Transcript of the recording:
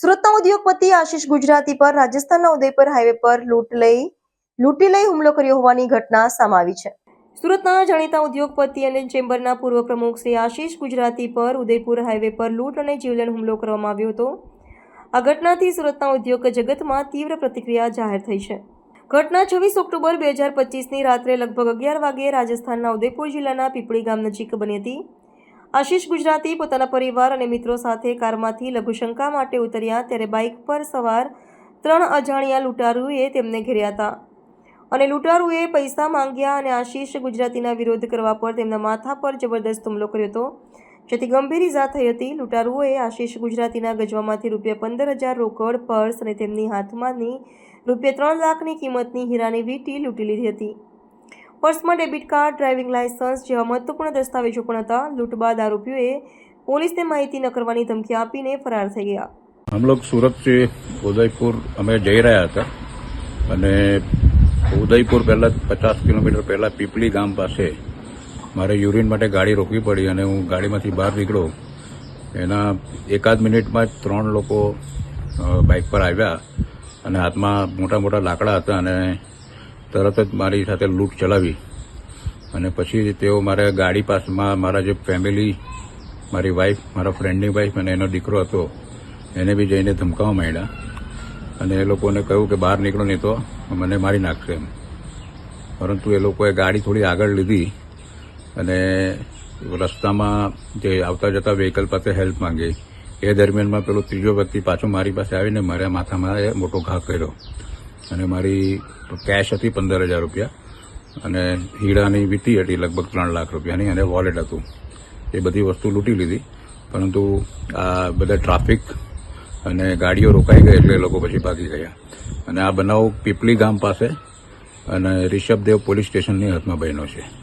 સુરતના ઉદ્યોગપતિ આશિષ ગુજરાતી પર રાજસ્થાનના ઉદયપુર હાઈવે પર લૂંટ લઈ, લૂંટી લઈ હુમલો કર્યો હોવાની ઘટના સામે આવી છે. સુરતના જાણીતા ઉદ્યોગપતિ અને ચેમ્બરના પૂર્વ પ્રમુખ શ્રી આશિષ ગુજરાતી પર ઉદયપુર હાઈવે પર લૂંટ અને જીવલેણ હુમલો કરવામાં આવ્યો હતો. આ ઘટનાથી સુરતના ઉદ્યોગ જગતમાં તીવ્ર પ્રતિક્રિયા જાહેર થઈ છે. ઘટના છવ્વીસ ઓક્ટોબર બે હજાર પચીસની રાત્રે લગભગ અગિયાર વાગ્યે રાજસ્થાનના ઉદયપુર જિલ્લાના પીપળી ગામ નજીક બની હતી. આશિષ ગુજરાતી પોતાના પરિવાર અને મિત્રો સાથે કારમાંથી લઘુશંકા માટે ઉતર્યા ત્યારે બાઇક પર સવાર ત્રણ અજાણ્યા લૂંટારુએ તેમને ઘેર્યા હતા. અને લૂંટારુએ પૈસા માંગ્યા અને આશિષ ગુજરાતીના વિરોધ કરવા પર તેમના માથા પર જબરદસ્ત હુમલો કર્યો હતો. જેથી ગંભીર ઇજા થઈ હતી. લૂંટારુઓએ આશિષ ગુજરાતીના ગજવામાંથી રૂપિયા પંદર હજાર રોકડ, પર્સ અને તેમની હાથમાંની રૂપિયા ત્રણ લાખની કિંમતની હીરાની વીંટી લૂંટી લીધી હતી. પર્સમાં ડેબિટ કાર્ડ, ડ્રાઇવિંગ લાયસન્સ જેવા મહત્વપૂર્ણ દસ્તાવેજો પણ હતા. લૂંટ બાદ આરોપીઓએ પોલીસને માહિતી ન કરવાની ધમકી આપીને ફરાર થઈ ગયા. અમલોક સુરતથી ઉદયપુર અમે જઈ રહ્યા હતા અને ઉદયપુર પહેલાં પચાસ કિલોમીટર પહેલાં પીપલી ગામ પાસે મારે યુરિન માટે ગાડી રોકવી પડી અને હું ગાડીમાંથી બહાર નીકળો એના એકાદ મિનિટમાં જ ત્રણ લોકો બાઇક પર આવ્યા અને હાથમાં મોટા મોટા લાકડા હતા અને તરત જ મારી સાથે લૂંટ ચલાવી. અને પછી તેઓ મારા ગાડી પાસમાં મારા જે ફેમિલી મારી વાઈફ મારા ફ્રેન્ડની વાઈફ અને એનો દીકરો હતો, એને બી જઈને ધમકાવવા માંડ્યા. અને એ લોકોને કહ્યું કે બહાર નીકળો નહીં તો મને મારી નાખશે એમ. પરંતુ એ લોકોએ ગાડી થોડી આગળ લીધી અને રસ્તામાં જે આવતા જતા વ્હીકલ પાસે હેલ્પ માંગી. એ દરમિયાનમાં પેલો ત્રીજો વ્યક્તિ પાછો મારી પાસે આવીને મારા માથામાં એ મોટો ઘા કર્યો. અને મારી કેશ હતી પંદર હજાર રૂપિયા. અને હીરાની વીટી હતી લગભગ ત્રણ લાખ રૂપિયાની અને વોલેટ હતું. એ બધી વસ્તુ લૂંટી લીધી. પરંતુ આ બધા ટ્રાફિક અને ગાડીઓ રોકાઈ ગઈ એટલે એ લોકો પછી ભાગી ગયા. અને આ બનાવ પીપલી ગામ પાસે અને રિષભદેવ પોલીસ સ્ટેશનની હાથમાં બન્યો છે.